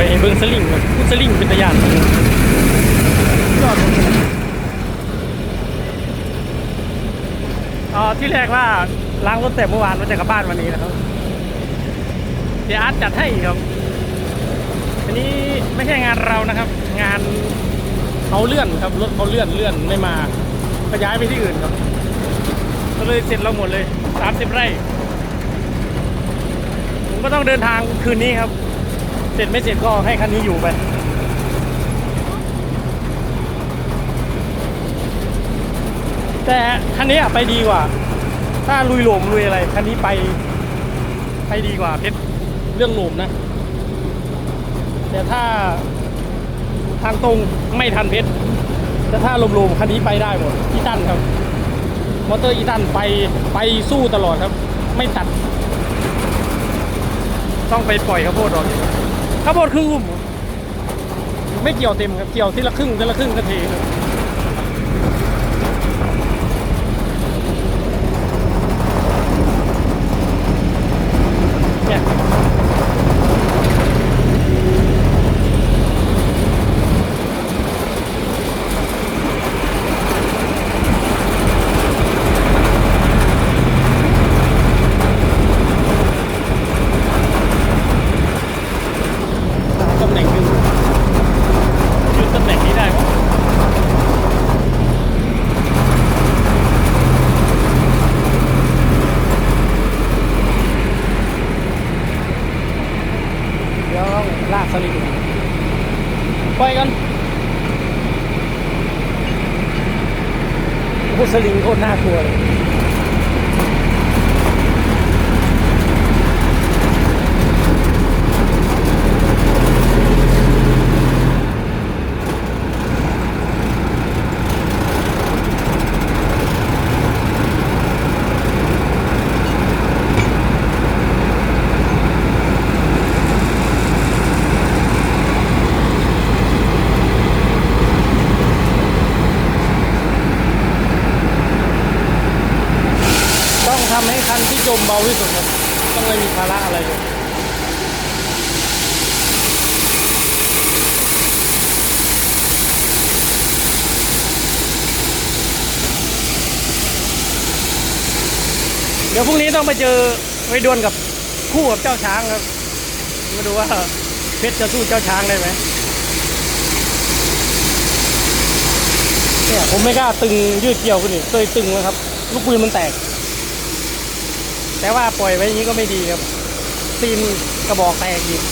ไปเบิ้งสลิงพูดสลิงเป็นตะยานยอดอ๋อที่แรกว่าล้างรถแต่เมื่อวานมาจากกลับบ้านวันนี้นะครับ เดี๋ยวอาร์ตจัดให้ครับ อันนี้ไม่ใช่งานเรานะครับ งานเขาเลื่อนครับรถเขาเลื่อนเลื่อนไม่มาก็ย้ายไปที่อื่นครับก็เลยเสร็จเราหมดเลยสามสิบไร่ ผมก็ต้องเดินทางคืนนี้ครับ สร็จไม่เสร็จก็ให้คันนี้อยู่ไปแต่คันนี้ไปดีกว่า ถ้าลุยหลมลุยอะไรคันนี้ไป ไปดีกว่าเพชรเรื่องหลมนะ แต่ถ้าทางตรงไม่ทันเพชรแต่ถ้าลมๆคันนี้ไปได้หมดอีตันครับ มอเตอร์อีตันไปไปสู้ตลอดครับ ไม่ตัด ต้องไปปล่อยข้าวโพดออกอีกครับ ข้าวโพดครึ่งลุ่ม ไม่เกี่ยวเต็มครับ เกี่ยวทีละครึ่งทีละครึ่งก็เทครับเนี่ย ตำแหน่งหนึ่งยืนตำแหน่งนี้ได้ปะเดี๋ยวต้องลากสลิง ไปกันโอ้สลิงโคตรน่ากลัวเลย ต้องทำให้คันที่ จมเบาที่สุดครับต้องไม่มีภาระอะไรเลยเดี๋ยวพรุ่งนี้ต้องไปเจอไปดวลกับคู่กับเจ้าช้างครับมาดูว่าเพชรจะสู้เจ้าช้างได้ไหมเนี่ยผมไม่กล้าตึงยืดเกี่ยวขึ้นอีกเคยตึงแล้วครับ ลูกปืนมันแตก แต่ว่าปล่อยไว้อย่างนี้ก็ไม่ดีครับซีนกระบอกแตกอีก